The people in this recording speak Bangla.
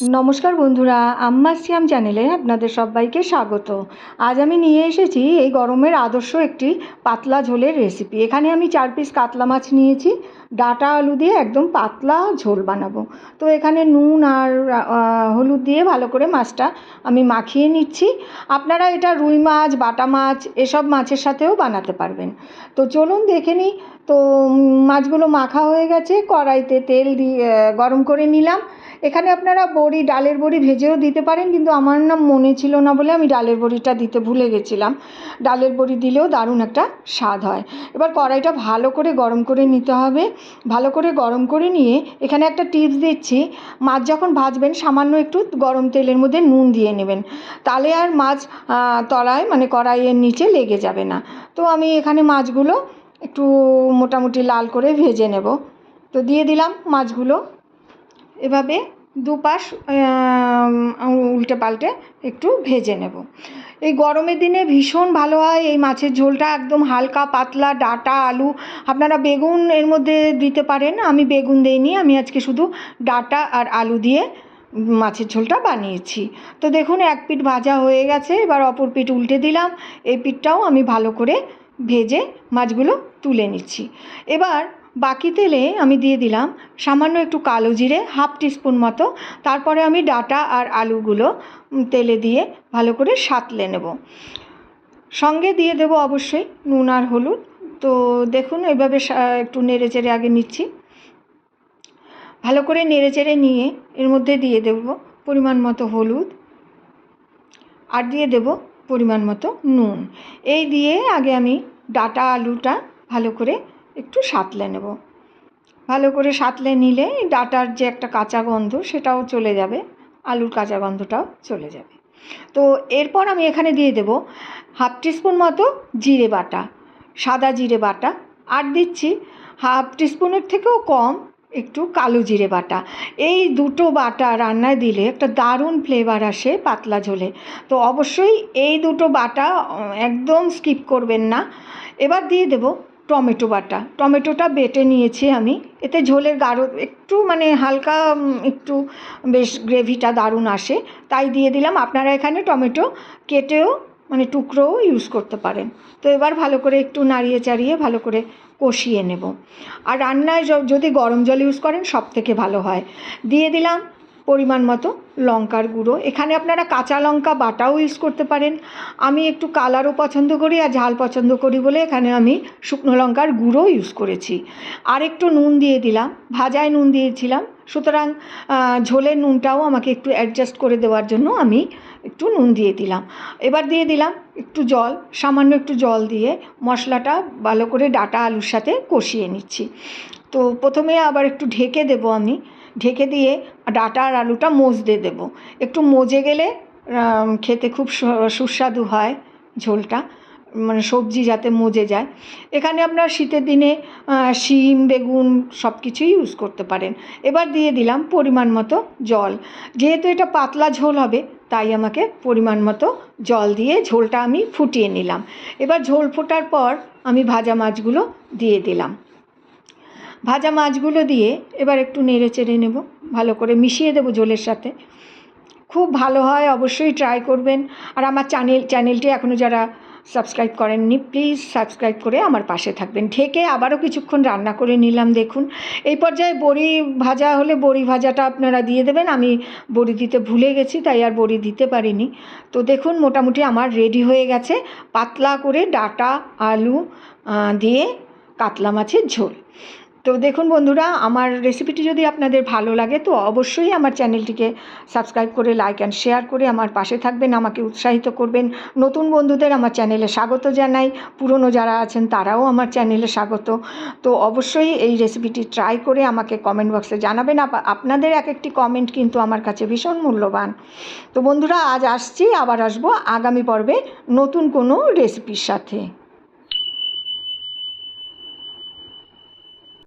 নমস্কার বন্ধুরা, আম্মা সিয়াম চ্যানেলে আপনাদের সবাইকে স্বাগত। আজ আমি নিয়ে এসেছি এই গরমের আদর্শ একটি পাতলা ঝোলের রেসিপি এখানে আমি চার পিস কাতলা মাছ নিয়েছি। ডাটা আলু দিয়ে একদম পাতলা ঝোল বানাবো। তো এখানে নুন আর হলুদ দিয়ে ভালো করে মাছটা আমি মাখিয়ে নিচ্ছি। আপনারা এটা রুই মাছ, বাটা মাছ, এসব মাছের সাথেও বানাতে পারবেন। তো চলুন দেখে নিই। তো মাছগুলো মাখা হয়ে গেছে। কড়াইতে তেল দিয়ে গরম করে নিলাম। এখানে আপনারা বড়ি, ডালের বড়ি ভেজেও দিতে পারেন, কিন্তু আমার না মনে ছিল না বলে আমি ডালের বড়িটা দিতে ভুলে গেছিলাম। ডালের বড়ি দিলেও দারুণ একটা স্বাদ হয়। এবার কড়াইটা ভালো করে গরম করে নিতে হবে। ভালো করে গরম করে নিয়ে এখানে একটা টিপস দিচ্ছি। মাছ যখন ভাজবেন, সামান্য একটু গরম তেলের মধ্যে নুন দিয়ে নেবেন। তাহলে আর মাছ তলায় মানে কড়াইয়ের নিচে লেগে যাবে না। তো আমি এখানে মাছগুলো একটু মোটামুটি লাল করে ভেজে নেব। তো দিয়ে দিলাম মাছগুলো। এভাবে দুপাশ উল্টে পাল্টে একটু ভেজে নেব। এই গরমের দিনে ভীষণ ভালো হয়। এই মাছের ঝোলটা একদম হালকা, পাতলা, ডাটা, আলু। আপনারা বেগুন এর মধ্যে দিতে পারেন। আমি বেগুন দিইনি। আমি আজকে শুধু ডাটা আর আলু দিয়ে মাছের ঝোলটা বানিয়েছি। তো দেখুন, এক পিঠ ভাজা হয়ে গেছে। এবার অপর পিঠ উল্টে দিলাম। এই পিঠটাও আমি ভালো করে ভেজে মাছগুলো তুলে নিচ্ছি। এবার বাকি তেলে আমি দিয়ে দিলাম সামান্য একটু কালো জিরে, হাফ টিস্পুন মতো। তারপরে আমি ডাটা আর আলুগুলো তেলে দিয়ে ভালো করে সাঁতলে নেব। সঙ্গে দিয়ে দেবো অবশ্যই নুন আর হলুদ। তো দেখুন, এভাবে একটু নেড়ে চেড়ে আগে নিচ্ছি। ভালো করে নেড়ে চেড়ে নিয়ে এর মধ্যে দিয়ে দেব পরিমাণ মতো হলুদ। আর দিয়ে দেব পরিমাণ মতো নুন। এই দিয়ে আগে আমি ডাটা আলুটা ভালো করে একটু সাঁতলে নেব। ভালো করে সাঁতলে নিলে ডাটার যে একটা কাঁচা গন্ধ সেটাও চলে যাবে, আলুর কাঁচা গন্ধটাও চলে যাবে। তো এরপর আমি এখানে দিয়ে দেব হাফ টিস্পুন মতো জিরে বাটা, সাদা জিরে বাটা, আর দিচ্ছি হাফ টিস্পুনের থেকেও কম একটু কালো জিরে বাটা। এই দুটো বাটা রান্নায় দিলে একটা দারুণ ফ্লেভার আসে পাতলা ঝোলে। তো অবশ্যই এই দুটো বাটা একদম স্কিপ করবেন না। এবার দিয়ে দেব টমেটো বাটা। টমেটোটা বেটে নিয়েছি আমি। এতে ঝোলের গাঢ়, একটু মানে হালকা একটু বেশ গ্রেভিটা দারুণ আসে। তাই দিয়ে দিলাম। আপনারা এখানে টমেটো কেটেও মানে টুকরোও ইউজ করতে পারেন। তো এবার ভালো করে একটু নাড়িয়ে চাড়িয়ে ভালো করে কষিয়ে নেব। আর রান্নায় যদি গরম জল ইউজ করেন সব থেকে ভালো হয়। দিয়ে দিলাম পরিমাণ মতো লঙ্কার গুঁড়ো। এখানে আপনারা কাঁচা লঙ্কা বাটাও ইউজ করতে পারেন। আমি একটু কালারও পছন্দ করি আর ঝাল পছন্দ করি বলে এখানে আমি শুকনো লঙ্কার গুঁড়ো ইউজ করেছি। আর একটু নুন দিয়ে দিলাম, ভাজায় নুন দিয়েছিলাম। সুতরাং ঝোলের নুনটাও আমাকে একটু অ্যাডজাস্ট করে দেওয়ার জন্য আমি একটু নুন দিয়ে দিলাম। এবার দিয়ে দিলাম একটু জল, সামান্য একটু জল দিয়ে মশলাটা ভালো করে ডাটা আলুর সাথে কষিয়ে নিচ্ছি। তো প্রথমে আবার একটু ঢেকে দেবো আমি। ঢেকে দিয়ে ডাটা আর আলুটা মজতে দেবো। একটু মজে গেলে খেতে খুব সুস্বাদু হয় ঝোলটা মানে সবজি যাতে মজে যায়। এখানে আপনার শীতের দিনে শিম, বেগুন সব কিছুই ইউজ করতে পারেন। এবার দিয়ে দিলাম পরিমাণ মতো জল। যেহেতু এটা পাতলা ঝোল হবে, তাই আমাকে পরিমাণ মতো জল দিয়ে ঝোলটা আমি ফুটিয়ে নিলাম। এবার ঝোল ফোটার পর আমি ভাজা মাছগুলো দিয়ে দিলাম। ভাজা মাছগুলো দিয়ে এবার একটু নেড়ে চেড়ে নেব, ভালো করে মিশিয়ে দেবো ঝোলের সাথে। খুব ভালো হয়, অবশ্যই ট্রাই করবেন। আর আমার চ্যানেল চ্যানেলটি এখনও যারা সাবস্ক্রাইব করেননি প্লিজ সাবস্ক্রাইব করে আমার পাশে থাকবেন। ঢেকে আবারও কিছুক্ষণ রান্না করে নিলাম, দেখুন। এই পর্যায়ে বড়ি ভাজা হলে বড়ি ভাজাটা আপনারা দিয়ে দেবেন। আমি বড়ি দিতে ভুলে গেছি, তাই আর বড়ি দিতে পারিনি। তো দেখুন, মোটামুটি আমার রেডি হয়ে গেছে। পাতলা করে ডাটা, আলু দিয়ে কাতলা মাছের ঝোল। তো দেখুন বন্ধুরা, আমার রেসিপিটি যদি আপনাদের ভালো লাগে, তো অবশ্যই আমার চ্যানেলটিকে সাবস্ক্রাইব করে লাইক অ্যান্ড শেয়ার করে আমার পাশে থাকবেন, আমাকে উৎসাহিত করবেন। নতুন বন্ধুদের আমার চ্যানেলে স্বাগত জানাই। পুরনো যারা আছেন, তারাও আমার চ্যানেলে স্বাগত। তো অবশ্যই এই রেসিপিটি ট্রাই করে আমাকে কমেন্ট বক্সে জানাবেন। আপ- আপনাদের এক একটি কমেন্ট কিন্তু আমার কাছে ভীষণ মূল্যবান। তো বন্ধুরা, আজ আসছি, আবার আসব আগামী পর্বে নতুন কোনো রেসিপির সাথে।